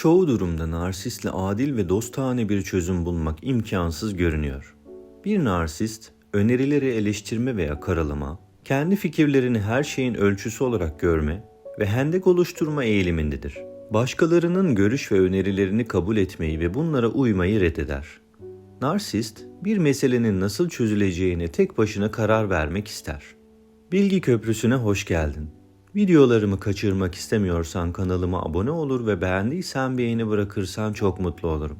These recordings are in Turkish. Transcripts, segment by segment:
Çoğu durumda narsistle adil ve dostane bir çözüm bulmak imkansız görünüyor. Bir narsist, önerileri eleştirme veya karalama, kendi fikirlerini her şeyin ölçüsü olarak görme ve hendek oluşturma eğilimindedir. Başkalarının görüş ve önerilerini kabul etmeyi ve bunlara uymayı reddeder. Narsist, bir meselenin nasıl çözüleceğine tek başına karar vermek ister. Bilgi Köprüsü'ne hoş geldin. Videolarımı kaçırmak istemiyorsan kanalıma abone olur ve beğendiysen beğeni bırakırsan çok mutlu olurum.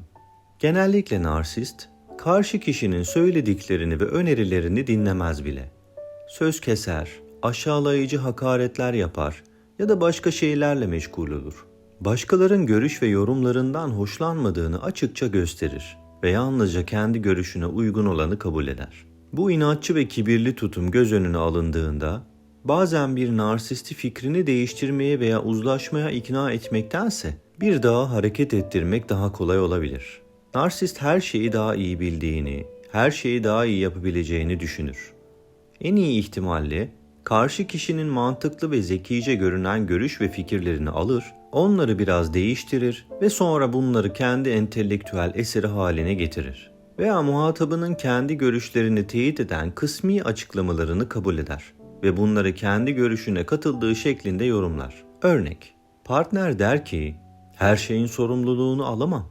Genellikle narsist, karşı kişinin söylediklerini ve önerilerini dinlemez bile. Söz keser, aşağılayıcı hakaretler yapar ya da başka şeylerle meşgul olur. Başkaların görüş ve yorumlarından hoşlanmadığını açıkça gösterir ve yalnızca kendi görüşüne uygun olanı kabul eder. Bu inatçı ve kibirli tutum göz önüne alındığında bazen bir narsisti fikrini değiştirmeye veya uzlaşmaya ikna etmektense bir daha hareket ettirmek daha kolay olabilir. Narsist her şeyi daha iyi bildiğini, her şeyi daha iyi yapabileceğini düşünür. En iyi ihtimalle karşı kişinin mantıklı ve zekice görünen görüş ve fikirlerini alır, onları biraz değiştirir ve sonra bunları kendi entelektüel eseri haline getirir. Veya muhatabının kendi görüşlerini teyit eden kısmi açıklamalarını kabul eder ve bunları kendi görüşüne katıldığı şeklinde yorumlar. Örnek, partner der ki, her şeyin sorumluluğunu alamam.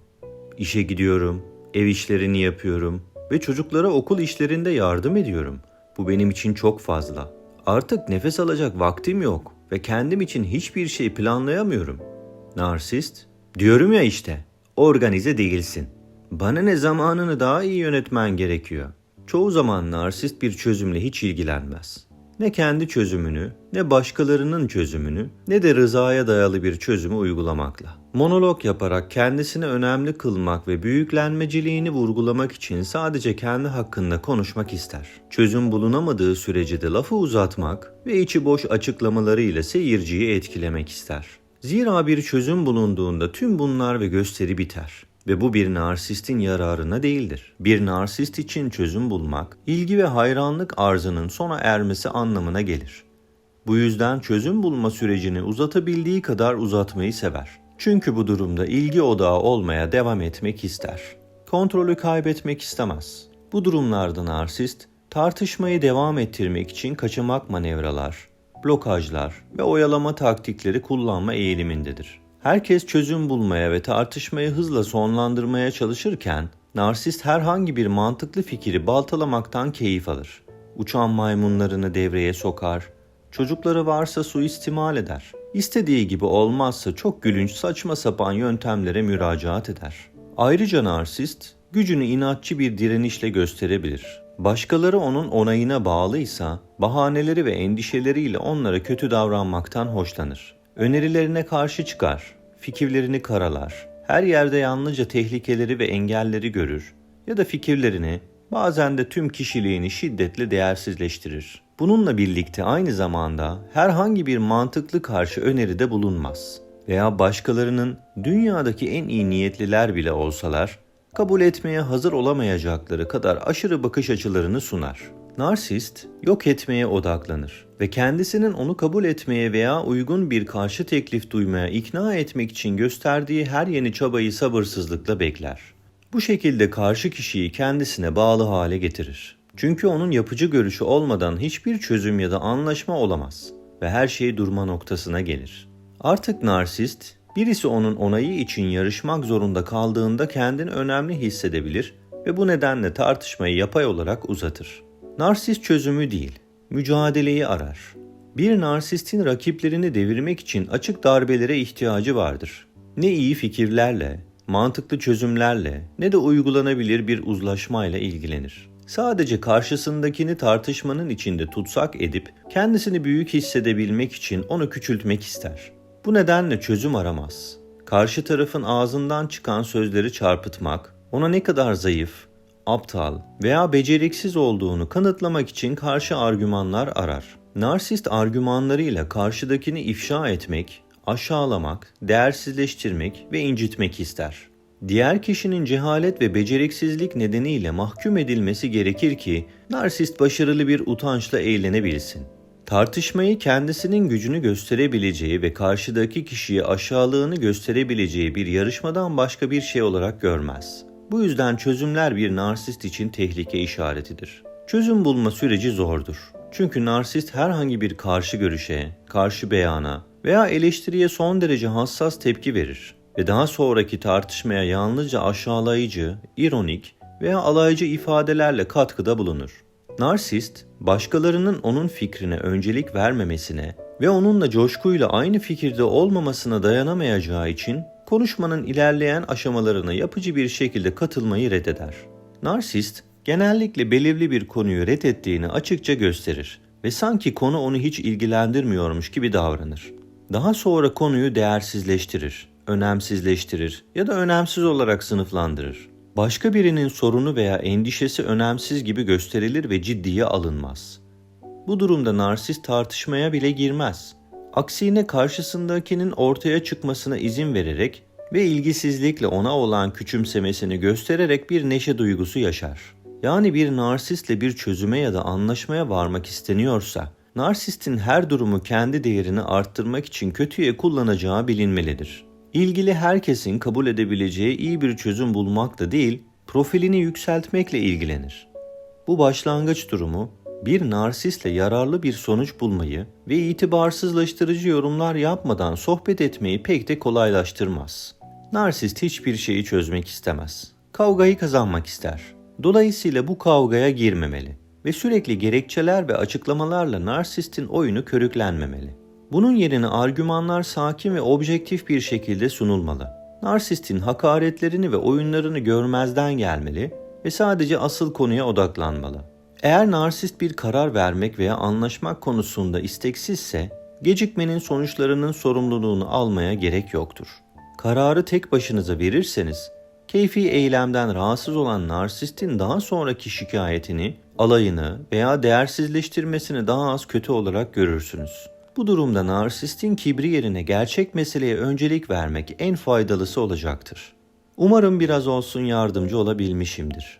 İşe gidiyorum, ev işlerini yapıyorum ve çocuklara okul işlerinde yardım ediyorum. Bu benim için çok fazla. Artık nefes alacak vaktim yok ve kendim için hiçbir şey planlayamıyorum. Narsist, diyorum ya işte, organize değilsin. Bana ne zamanını daha iyi yönetmen gerekiyor. Çoğu zaman narsist bir çözümle hiç ilgilenmez. Ne kendi çözümünü, ne başkalarının çözümünü, ne de rızaya dayalı bir çözümü uygulamakla. Monolog yaparak kendisini önemli kılmak ve büyüklenmeciliğini vurgulamak için sadece kendi hakkında konuşmak ister. Çözüm bulunamadığı sürece de lafı uzatmak ve içi boş açıklamalarıyla seyirciyi etkilemek ister. Zira bir çözüm bulunduğunda tüm bunlar ve gösteri biter. Ve bu bir narsistin yararına değildir. Bir narsist için çözüm bulmak, ilgi ve hayranlık arzının sona ermesi anlamına gelir. Bu yüzden çözüm bulma sürecini uzatabildiği kadar uzatmayı sever. Çünkü bu durumda ilgi odağı olmaya devam etmek ister. Kontrolü kaybetmek istemez. Bu durumlarda narsist, tartışmayı devam ettirmek için kaçamak manevralar, blokajlar ve oyalama taktikleri kullanma eğilimindedir. Herkes çözüm bulmaya ve tartışmayı hızla sonlandırmaya çalışırken, narsist herhangi bir mantıklı fikri baltalamaktan keyif alır. Uçan maymunlarını devreye sokar, çocukları varsa suistimal eder. İstediği gibi olmazsa çok gülünç saçma sapan yöntemlere müracaat eder. Ayrıca narsist, gücünü inatçı bir direnişle gösterebilir. Başkaları onun onayına bağlıysa, bahaneleri ve endişeleriyle onlara kötü davranmaktan hoşlanır. Önerilerine karşı çıkar, fikirlerini karalar, her yerde yalnızca tehlikeleri ve engelleri görür ya da fikirlerini, bazen de tüm kişiliğini şiddetle değersizleştirir. Bununla birlikte aynı zamanda herhangi bir mantıklı karşı öneride bulunmaz veya başkalarının dünyadaki en iyi niyetliler bile olsalar kabul etmeye hazır olamayacakları kadar aşırı bakış açılarını sunar. Narsist yok etmeye odaklanır ve kendisinin onu kabul etmeye veya uygun bir karşı teklif duymaya ikna etmek için gösterdiği her yeni çabayı sabırsızlıkla bekler. Bu şekilde karşı kişiyi kendisine bağlı hale getirir. Çünkü onun yapıcı görüşü olmadan hiçbir çözüm ya da anlaşma olamaz ve her şey durma noktasına gelir. Artık narsist, birisi onun onayı için yarışmak zorunda kaldığında kendini önemli hissedebilir ve bu nedenle tartışmayı yapay olarak uzatır. Narsist çözümü değil, mücadeleyi arar. Bir narsistin rakiplerini devirmek için açık darbelere ihtiyacı vardır. Ne iyi fikirlerle, mantıklı çözümlerle ne de uygulanabilir bir uzlaşmayla ilgilenir. Sadece karşısındakini tartışmanın içinde tutsak edip kendisini büyük hissedebilmek için onu küçültmek ister. Bu nedenle çözüm aramaz. Karşı tarafın ağzından çıkan sözleri çarpıtmak, ona ne kadar zayıf, aptal veya beceriksiz olduğunu kanıtlamak için karşı argümanlar arar. Narsist argümanlarıyla karşıdakini ifşa etmek, aşağılamak, değersizleştirmek ve incitmek ister. Diğer kişinin cehalet ve beceriksizlik nedeniyle mahkum edilmesi gerekir ki narsist başarılı bir utançla eğlenebilsin. Tartışmayı kendisinin gücünü gösterebileceği ve karşıdaki kişiye aşağılığını gösterebileceği bir yarışmadan başka bir şey olarak görmez. Bu yüzden çözümler bir narsist için tehlike işaretidir. Çözüm bulma süreci zordur. Çünkü narsist herhangi bir karşı görüşe, karşı beyana veya eleştiriye son derece hassas tepki verir ve daha sonraki tartışmaya yalnızca aşağılayıcı, ironik veya alaycı ifadelerle katkıda bulunur. Narsist, başkalarının onun fikrine öncelik vermemesine ve onunla coşkuyla aynı fikirde olmamasına dayanamayacağı için konuşmanın ilerleyen aşamalarına yapıcı bir şekilde katılmayı reddeder. Narsist, genellikle belirli bir konuyu reddettiğini açıkça gösterir ve sanki konu onu hiç ilgilendirmiyormuş gibi davranır. Daha sonra konuyu değersizleştirir, önemsizleştirir ya da önemsiz olarak sınıflandırır. Başka birinin sorunu veya endişesi önemsiz gibi gösterilir ve ciddiye alınmaz. Bu durumda narsist tartışmaya bile girmez. Aksine karşısındakinin ortaya çıkmasına izin vererek ve ilgisizlikle ona olan küçümsemesini göstererek bir neşe duygusu yaşar. Yani bir narsistle bir çözüme ya da anlaşmaya varmak isteniyorsa, narsistin her durumu kendi değerini arttırmak için kötüye kullanacağı bilinmelidir. İlgili herkesin kabul edebileceği iyi bir çözüm bulmakla değil, profilini yükseltmekle ilgilenir. Bu başlangıç durumu bir narsistle yararlı bir sonuç bulmayı ve itibarsızlaştırıcı yorumlar yapmadan sohbet etmeyi pek de kolaylaştırmaz. Narsist hiçbir şeyi çözmek istemez. Kavgayı kazanmak ister. Dolayısıyla bu kavgaya girmemeli ve sürekli gerekçeler ve açıklamalarla narsistin oyunu körüklenmemeli. Bunun yerine argümanlar sakin ve objektif bir şekilde sunulmalı. Narsistin hakaretlerini ve oyunlarını görmezden gelmeli ve sadece asıl konuya odaklanmalı. Eğer narsist bir karar vermek veya anlaşmak konusunda isteksizse, gecikmenin sonuçlarının sorumluluğunu almaya gerek yoktur. Kararı tek başınıza verirseniz, keyfi eylemden rahatsız olan narsistin daha sonraki şikayetini, alayını veya değersizleştirmesini daha az kötü olarak görürsünüz. Bu durumda narsistin kibri yerine gerçek meseleye öncelik vermek en faydalısı olacaktır. Umarım biraz olsun yardımcı olabilmişimdir.